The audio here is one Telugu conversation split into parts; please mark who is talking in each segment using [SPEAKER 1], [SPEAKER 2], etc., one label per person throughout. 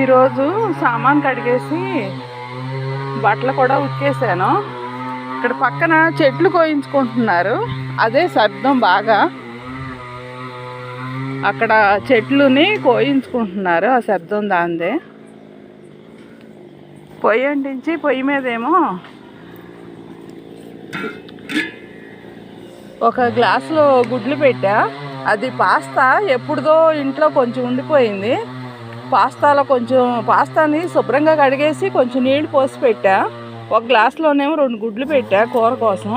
[SPEAKER 1] ఈరోజు సామాన్ కడిగేసి బట్టలు కూడా ఉతికేసాను. ఇక్కడ పక్కన చెట్లు కోయించుకుంటున్నారు. అదే శబ్దం బాగా. అక్కడ చెట్లుని కోయించుకుంటున్నారు ఆ శబ్దం దాందే. పొయ్యి అంటించి పొయ్యి మీదేమో ఒక గ్లాసులో గుడ్లు పెట్టా. అది పాస్తా ఎప్పుడుదో ఇంట్లో కొంచెం ఉండిపోయింది. పాస్తాలో కొంచెం పాస్తాని శుభ్రంగా కడిగేసి కొంచెం నీళ్ళు పోసి పెట్టా. ఒక గ్లాస్లోనేమో రెండు గుడ్లు పెట్టా కూర కోసం.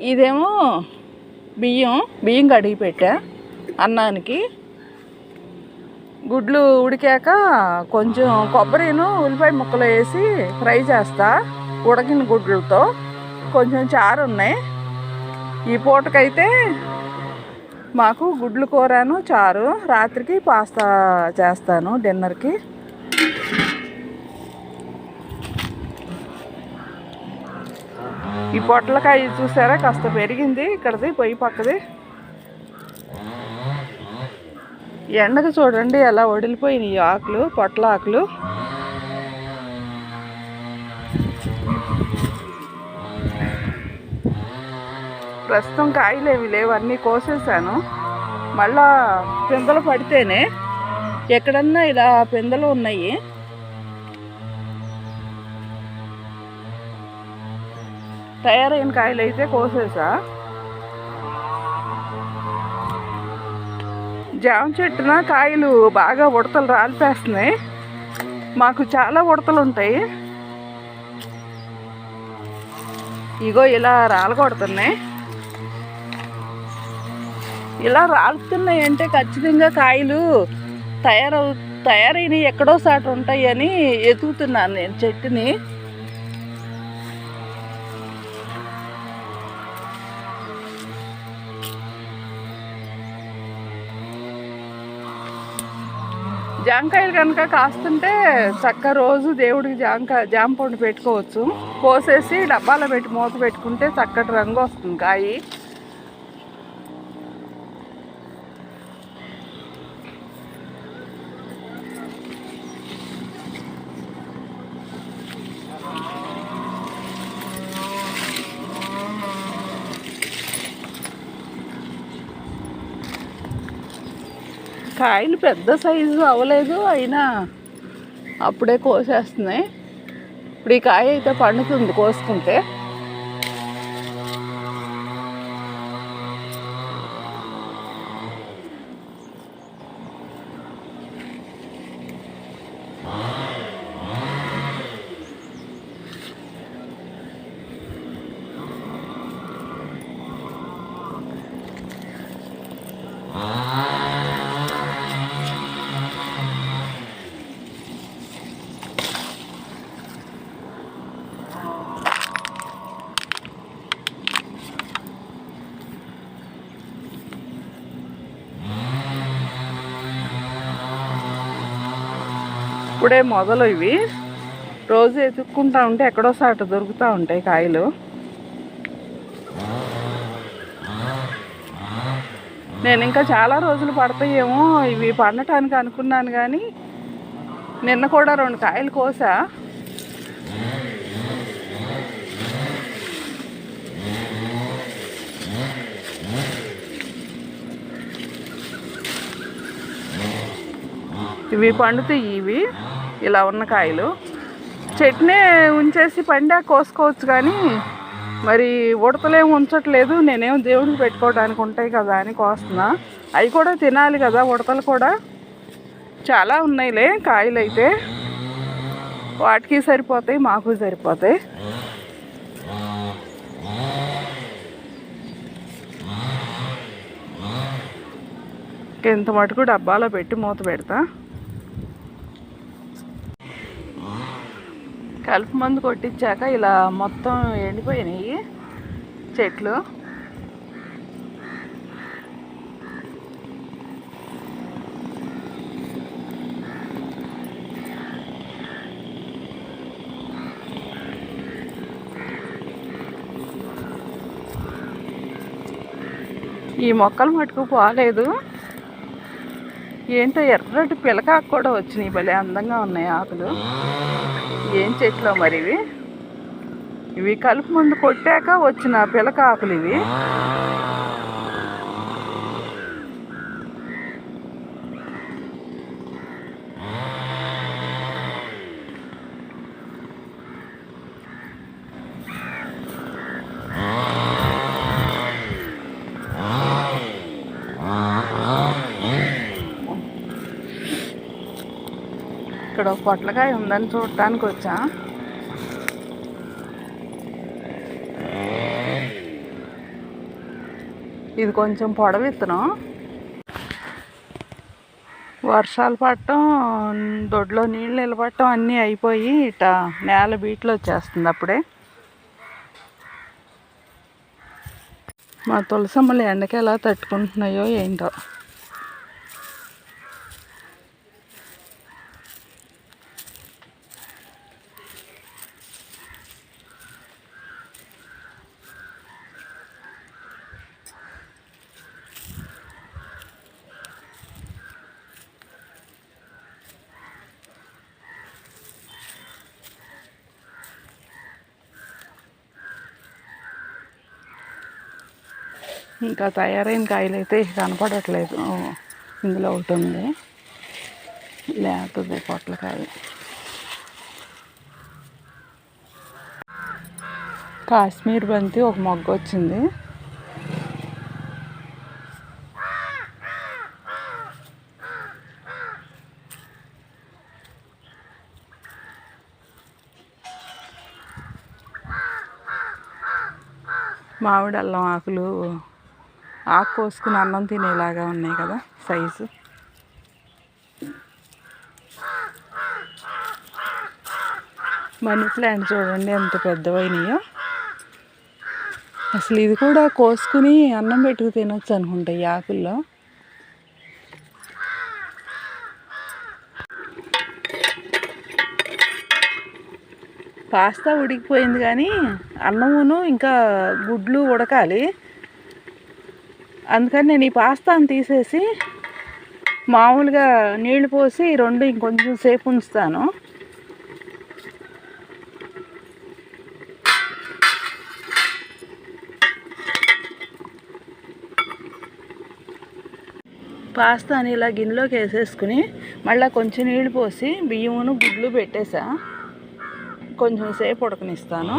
[SPEAKER 1] ఇదేమో బియ్యం బియ్యం కడిగి పెట్టా అన్నానికి. గుడ్లు ఉడికాక కొంచెం కొబ్బరిను ఉల్లిపాయ ముక్కలు వేసి ఫ్రై చేస్తా ఉడకిన గుడ్లతో. కొంచెం చారు ఉన్నాయి. ఈ పూటకైతే మాకు గుడ్లు కూరను చారు రాత్రికి పాస్తా చేస్తాను డిన్నర్కి. ఈ పొట్లకాయ చూసారా? కాస్త పెరిగింది. ఇక్కడది పొయ్యి పక్కది. ఎండకు చూడండి ఎలా వడిలిపోయినాయి ఆకులు పొట్ల ఆకులు. ప్రస్తుతం కాయలు ఏమి లేవు అన్నీ కోసేసాను. మళ్ళా పెందలు పడితేనే ఎక్కడన్నా ఇలా పెందలు ఉన్నాయి. తయారైన కాయలు అయితే కోసేసా. జామ చెట్టున కాయలు బాగా ఉడతలు రాలిపేస్తున్నాయి. మాకు చాలా ఉడతలు ఉంటాయి. ఇగో ఇలా రాలగొడుతున్నాయి ఇలా రాలుతున్నాయంటే ఖచ్చితంగా కాయలు తయారవు తయారైనవి ఎక్కడో సాటు ఉంటాయి అని ఎదుగుతున్నాను నేను చెట్టుని. జామకాయలు కనుక కాస్తుంటే చక్క రోజు దేవుడికి జామకాయ జామ పండు పెట్టుకోవచ్చు. కోసేసి డబ్బాలో పెట్టి మూత పెట్టుకుంటే చక్కటి రంగు వస్తుంది కాయి. కాయలు పెద్ద సైజు అవ్వలేదు అయినా అప్పుడే కోసేస్తున్నాయి. ఇప్పుడు ఈ కాయ అయితే పండుతుంది కోసుకుంటే. ఇప్పుడే మొదలు ఇవి. రోజు ఎత్తుక్కుంటా ఉంటే ఎక్కడో సాట దొరుకుతూ ఉంటాయి కాయలు. నేను ఇంకా చాలా రోజులు పడతాయేమో ఇవి పండటానికి అనుకున్నాను కానీ నిన్న కూడా రెండు కాయలు కోసా. ఇవి పండుతాయి ఇవి. ఇలా ఉన్న కాయలు. చట్నీ ఉంచేసి పండా కోసుకోవచ్చు కానీ మరి ఉడతలేం ఉంచట్లేదు. నేనేం దేవుడికి పెట్టుకోవడానికి ఉంటాయి కదా అని కోస్తున్నా. అవి కూడా తినాలి కదా ఉడతలు కూడా. చాలా ఉన్నాయిలే కాయలు అయితే వాటికి సరిపోతాయి మాకు సరిపోతాయి. ఇంత మటుకు డబ్బాలో పెట్టి మూత పెడతా. కలుపు మందు కొట్టించాక ఇలా మొత్తం ఎండిపోయినాయి చెట్లు. ఈ మొక్కలు మటుకు పోలేదు. ఏంటో ఎర్రటి పిలకాకు కూడా వచ్చినాయి భలే అందంగా ఉన్నాయి ఆకులు. ఏం చెట్లు మరి ఇవి? ఇవి కలుపు మందు కొట్టాక వచ్చిన పిలక ఆకులు ఇవి. ఇక్కడ పొట్లకాయ ఉందని చూడటానికి వచ్చా. ఇది కొంచెం పొడవ ఇత్తనం వర్షాలు పడటం దొడ్లో నీళ్ళు నిలబడటం అన్నీ అయిపోయి ఇట నేల బీట్లో వచ్చేస్తుంది అప్పుడే. మా తులసమ్మలు ఎండకి ఎలా తట్టుకుంటున్నాయో ఏంటో. ఇంకా తయారైన కాయలు అయితే కనపడట్లేదు. ఇందులో ఒకటి ఉంది. లేకపోతే పొట్లకాయ కాశ్మీర్ బంతి ఒక మొగ్గ వచ్చింది. మామిడి అల్లం ఆకులు ఆకు కోసుకుని అన్నం తినేలాగా ఉన్నాయి కదా సైజు. మనీ ప్లాంట్ చూడండి ఎంత పెద్దవైనాయో. అసలు ఇది కూడా కోసుకుని అన్నం పెట్టుకు తినొచ్చు అనుకుంటా ఈ ఆకుల్లో. పాస్తా ఉడికిపోయింది కానీ అన్నమును ఇంకా గుడ్లు ఉడకాలి. అందుకని నేను ఈ పాస్తాను తీసేసి మామూలుగా నీళ్ళు పోసి రెండు ఇంకొంచెం సేపు ఉంచుతాను. పాస్తాని ఇలా గిన్నెలోకి వేసేసుకుని మళ్ళీ కొంచెం నీళ్ళు పోసి బియ్యమును గుడ్లు పెట్టేసా. కొంచెం సేపు ఉడకనిస్తాను.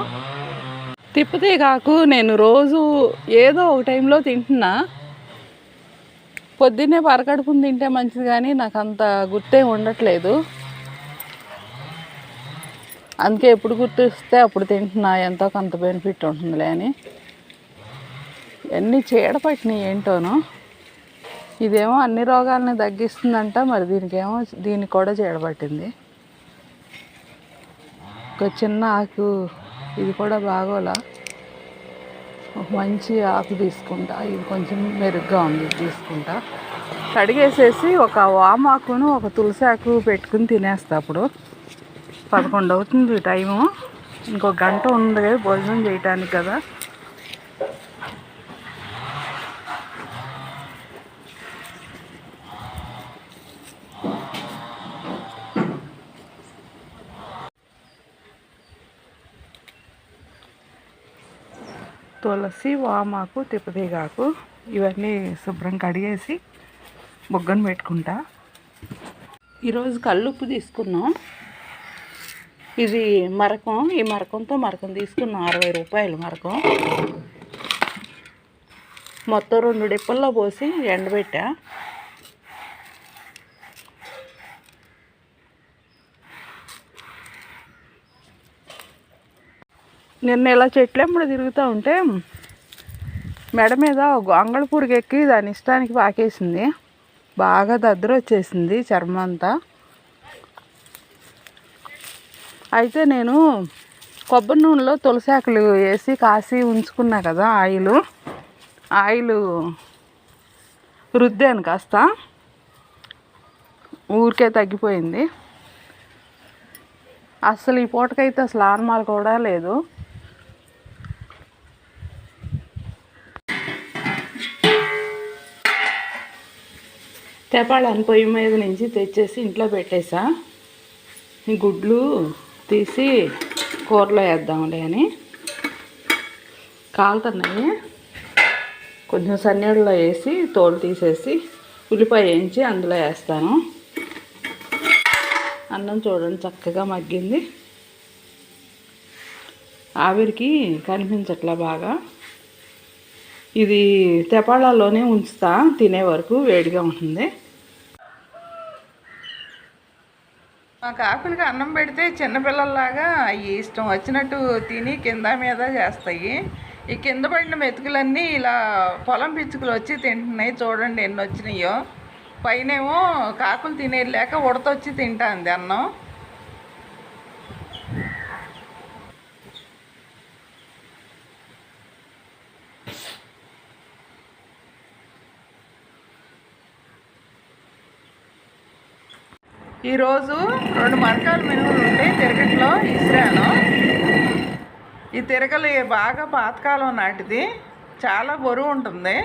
[SPEAKER 1] తిప్పితే కాకు నేను రోజు ఏదో ఒక టైంలో తింటున్నా. పొద్దున్నే పరకడుపుని తింటే మంచిది కానీ నాకు అంత గుర్తే ఉండట్లేదు. అందుకే ఎప్పుడు గుర్తిస్తే అప్పుడు తింటున్నా ఎంతో కొంత బెనిఫిట్ ఉంటుందిలే అని. ఎన్ని చీడ పట్టినాయి ఏంటోనో. ఇదేమో అన్ని రోగాలని తగ్గిస్తుందంట మరి దీనికేమో దీనికి కూడా చీడపట్టింది. ఒక చిన్న ఆకు ఇది కూడా బాగోలా. ఒక మంచి ఆకు తీసుకుంటా. ఇది కొంచెం మెరుగ్గా ఉంది తీసుకుంటా. కడిగేసేసి ఒక వామాకును ఒక తులసి ఆకు పెట్టుకుని తినేస్తా అప్పుడు. పదకొండు అవుతుంది టైము. ఇంకో గంట ఉంది కదా భోజనం చేయటానికి కదా. తులసి వామాకు తిప్పదీగాకు ఇవన్నీ శుభ్రం కడిగేసి బొగ్గను పెట్టుకుంటా. ఈరోజు కల్లుప్పు తీసుకున్నాం. ఇది మరకం ఈ మరకంతో మరకం తీసుకున్నాం. అరవై రూపాయలు మరకం. మొత్తం రెండు డిప్పల్లో పోసి ఎండబెట్టా. నిన్న ఇలా చెట్లెంబడి తిరుగుతూ ఉంటే మెడ మీద ఒక ఎక్కి దాని ఇష్టానికి పాకేసింది. బాగా దద్దుర వచ్చేసింది చర్మం అంతా. అయితే నేను కొబ్బరి నూనెలో తులసాకులు వేసి కాసి ఉంచుకున్నా కదా ఆయిల్. ఆయిల్ రుద్దాను కాస్త. ఊరికే తగ్గిపోయింది. అసలు ఈ పూటకైతే అసలు ఆర్మాలు కూడా లేదు. తెపాళాన్ని పొయ్యి మీద నుంచి తెచ్చేసి ఇంట్లో పెట్టేసా. ఈ గుడ్లు తీసి కూరలో వేద్దాంలే అని. కాలుతున్నాయి. కొంచెం సన్నీళ్ళలో వేసి తోలు తీసేసి ఉల్లిపాయ వేయించి అందులో వేస్తాను. అన్నం చూడండి చక్కగా మగ్గింది. ఆవిరికి కనిపించట్లా బాగా. ఇది తెపాళాల్లోనే ఉంచుతా తినే వరకు వేడిగా ఉంటుంది. మా కాకులకి అన్నం పెడితే చిన్నపిల్లల్లాగా అవి ఇష్టం వచ్చినట్టు తిని కింద మీద చేస్తాయి. ఈ కింద పడిన మెతుకులన్నీ ఇలా పొలం పిచ్చుకలు వచ్చి తింటున్నాయి. చూడండి ఎన్ని వచ్చినాయో. పైనేమో కాకులు తినేది లేక ఉడతొచ్చి తింటాంది అన్నం. ఈరోజు రెండు మరకాల మినుములు ఉంటే తిరగట్లో ఇసిరాను ఈ తిరగలు బాగా పాతకాలం నాటిది. చాలా బరువు ఉంటుంది.